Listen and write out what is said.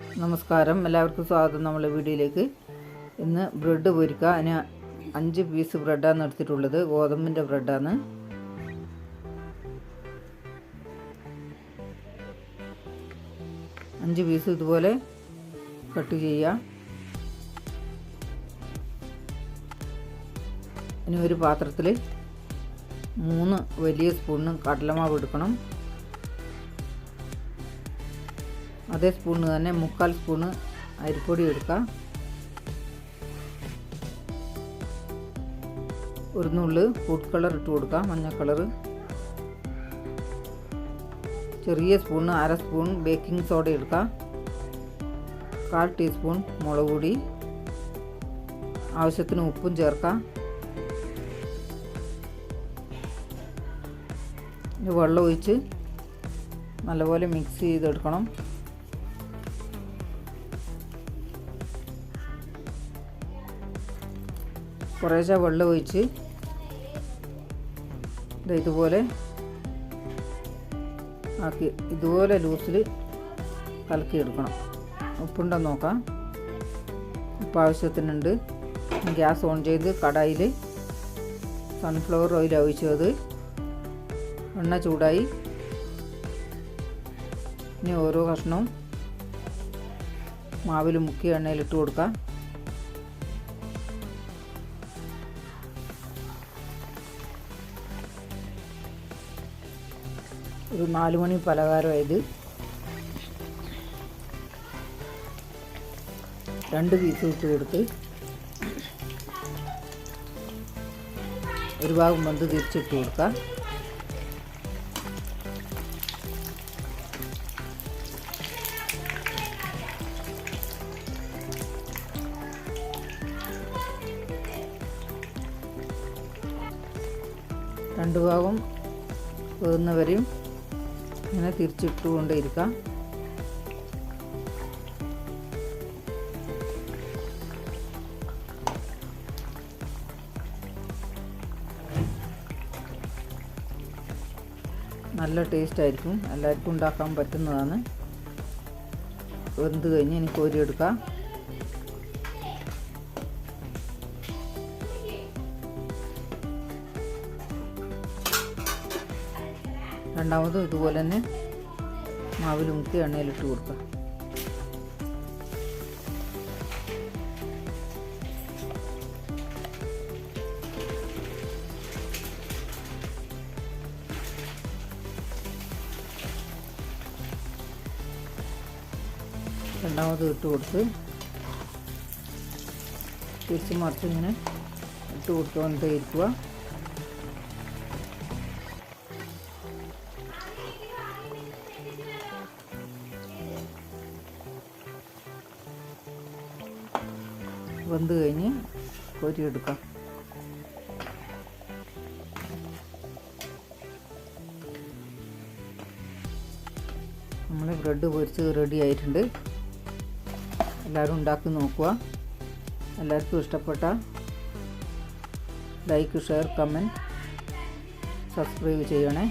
നമസ്കാരം. എല്ലാവർക്കും സ്വാഗതം നമ്മളെ വീഡിയോയിലേക്ക്. ഇന്ന് ബ്രെഡ് പൊരിക്കുക അതിന് അഞ്ച് പീസ് ബ്രെഡാണ് എടുത്തിട്ടുള്ളത്. ഗോതമ്പിന്റെ ബ്രെഡാണ്. അഞ്ച് പീസ് ഇതുപോലെ കട്ട് ചെയ്യുക ഇനി ഒരു പാത്രത്തിൽ മൂന്ന് വലിയ സ്പൂണ് കടലമാവ് എടുക്കണം. അതേ സ്പൂണിന് തന്നെ മുക്കാൽ സ്പൂണ് അരിപ്പൊടി എടുക്കാം. ഒരു നുള്ള് ഫുഡ് കളർ ഇട്ട് കൊടുക്കാം മഞ്ഞ കളർ ചെറിയ സ്പൂണ് അര സ്പൂൺ ബേക്കിംഗ് സോഡ എടുക്കാം. കാൽ ടീസ്പൂൺ മുളക് പൊടി. ആവശ്യത്തിന് ഉപ്പും ചേർക്കാം. വെള്ളം ഒഴിച്ച് നല്ലപോലെ മിക്സ് ചെയ്തെടുക്കണം. കുറേശ്ശെ വെള്ളം ഒഴിച്ച് ഇതുപോലെ ആക്കി ഇതുപോലെ ലൂസിൽ കലക്കിയെടുക്കണം. ഉപ്പുണ്ടോ നോക്കാം. ഉപ്പ് ആവശ്യത്തിനുണ്ട്. ഗ്യാസ് ഓൺ ചെയ്ത് കടായിൽ സൺഫ്ലവർ ഓയിൽ ഒഴിച്ചത്. എണ്ണ ചൂടായി. ഇനി ഓരോ കഷ്ണവും മാവിൽ മുക്കി എണ്ണയിലിട്ട് കൊടുക്കാം. ഒരു നാല് മണി പലഹാരമായത്. രണ്ട് പീസ് ഇട്ട് കൊടുത്ത് ഒരു ഭാഗം മന്ത് തിരിച്ചിട്ട് കൊടുക്കാം. രണ്ട് ഭാഗം വേകുന്നവരെയും ഇങ്ങനെ തിരിച്ചിട്ടുകൊണ്ടിരിക്കുക നല്ല ടേസ്റ്റ് ആയിരിക്കും എല്ലാവർക്കും ഉണ്ടാക്കാൻ പറ്റുന്നതാണ്. വെന്ത് കഴിഞ്ഞ് ഇനി കോരിയെടുക്കാം രണ്ടാമതും ഇതുപോലെ തന്നെ മാവിൽ മുക്കി എണ്ണയിലിട്ട് കൊടുക്കുക. രണ്ടാമത് ഇട്ട് കൊടുത്ത് തിരിച്ച് മറിച്ച് ഇങ്ങനെ ഇട്ട് കൊടുത്തുകൊണ്ടേ ഇരിക്കുക. വെന്ത് കഴിഞ്ഞ് കോരിയെടുക്കാം. നമ്മൾ ബ്രെഡ് പൊരിച്ച് റെഡി ആയിട്ടുണ്ട്. എല്ലാവരും ഉണ്ടാക്കി നോക്കുക. എല്ലാവർക്കും ഇഷ്ടപ്പെട്ട ലൈക്ക് ഷെയർ കമന്റ് സബ്സ്ക്രൈബ് ചെയ്യണേ.